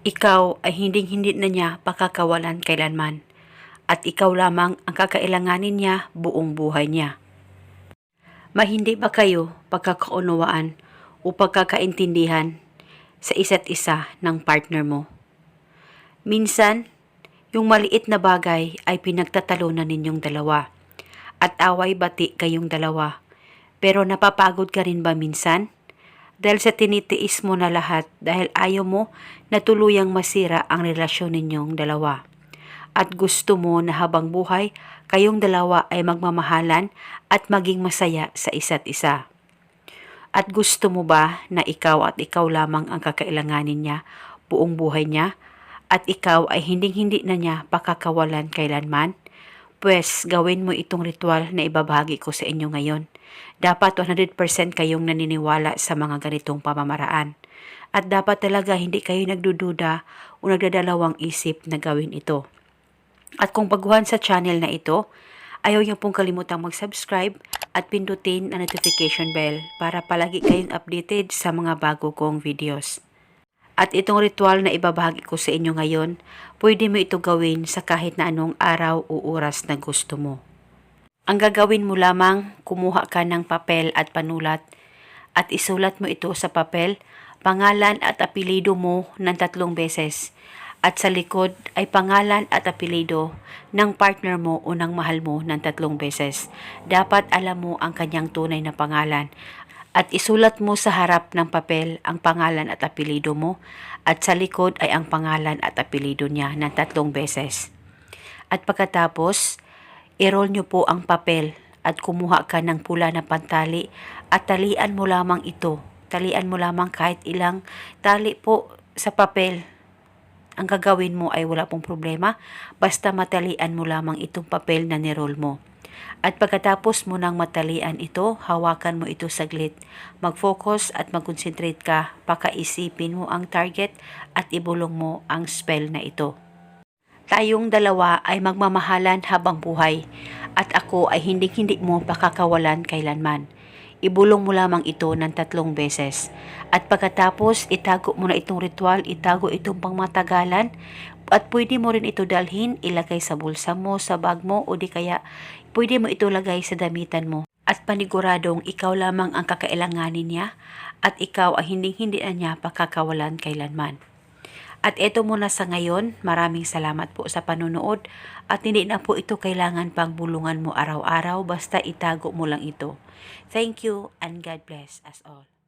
Ikaw ay hinding-hindi na niya pakakawalan kailanman at ikaw lamang ang kakailanganin niya buong buhay niya. Mahindi ba kayo pagkakaunawaan o pagkakaintindihan sa isa't isa ng partner mo? Minsan, yung maliit na bagay ay pinagtatalunan ninyong dalawa at away bati kayong dalawa. Pero napapagod ka rin ba minsan? Dahil sa tinitiis mo na lahat dahil ayaw mo na tuluyang masira ang relasyon ninyong dalawa. At gusto mo na habang buhay, kayong dalawa ay magmamahalan at maging masaya sa isa't isa. At gusto mo ba na ikaw at ikaw lamang ang kakailanganin niya buong buhay niya at ikaw ay hinding-hindi na niya pakakawalan kailanman? Pwes, gawin mo itong ritual na ibabahagi ko sa inyo ngayon. Dapat 100% kayong naniniwala sa mga ganitong pamamaraan. At dapat talaga hindi kayo nagdududa o nagdadalawang isip na gawin ito. At kung baguhan sa channel na ito, ayaw niyo pong kalimutang mag-subscribe at pindutin ang notification bell para palagi kayong updated sa mga bago kong videos. At itong ritual na ibabahagi ko sa inyo ngayon, pwede mo ito gawin sa kahit na anong araw o oras na gusto mo. Ang gagawin mo lamang, kumuha ka ng papel at panulat at isulat mo ito sa papel, pangalan at apelido mo ng tatlong beses. At sa likod ay pangalan at apelido ng partner mo o ng mahal mo ng tatlong beses. Dapat alam mo ang kanyang tunay na pangalan at isulat mo sa harap ng papel ang pangalan at apelido mo at sa likod ay ang pangalan at apelido niya ng tatlong beses. At pagkatapos, i-roll nyo po ang papel at kumuha ka ng pula na pantali at talian mo lamang ito. Talian mo lamang kahit ilang tali po sa papel. Ang gagawin mo ay wala pong problema, basta matalian mo lamang itong papel na niroll mo. At pagkatapos mo nang matalian ito, hawakan mo ito saglit. Mag-focus at mag-concentrate ka, pakaisipin mo ang target at ibulong mo ang spell na ito. Tayong dalawa ay magmamahalan habang buhay at ako ay hindi-hindi mo pakakawalan kailanman. Ibulong mo lamang ito ng tatlong beses. At pagkatapos, itago mo na itong ritual, itago itong pangmatagalan, at pwede mo rin ito dalhin, ilagay sa bulsa mo, sa bag mo, o di kaya pwede mo ito lagay sa damitan mo. At paniguradong ikaw lamang ang kakailanganin niya, at ikaw ay hindi-hindi na niya pakakawalan kailanman. At eto muna sa ngayon, maraming salamat po sa panunood at hindi na po ito kailangan pang bulungan mo araw-araw basta itago mo lang ito. Thank you and God bless us all.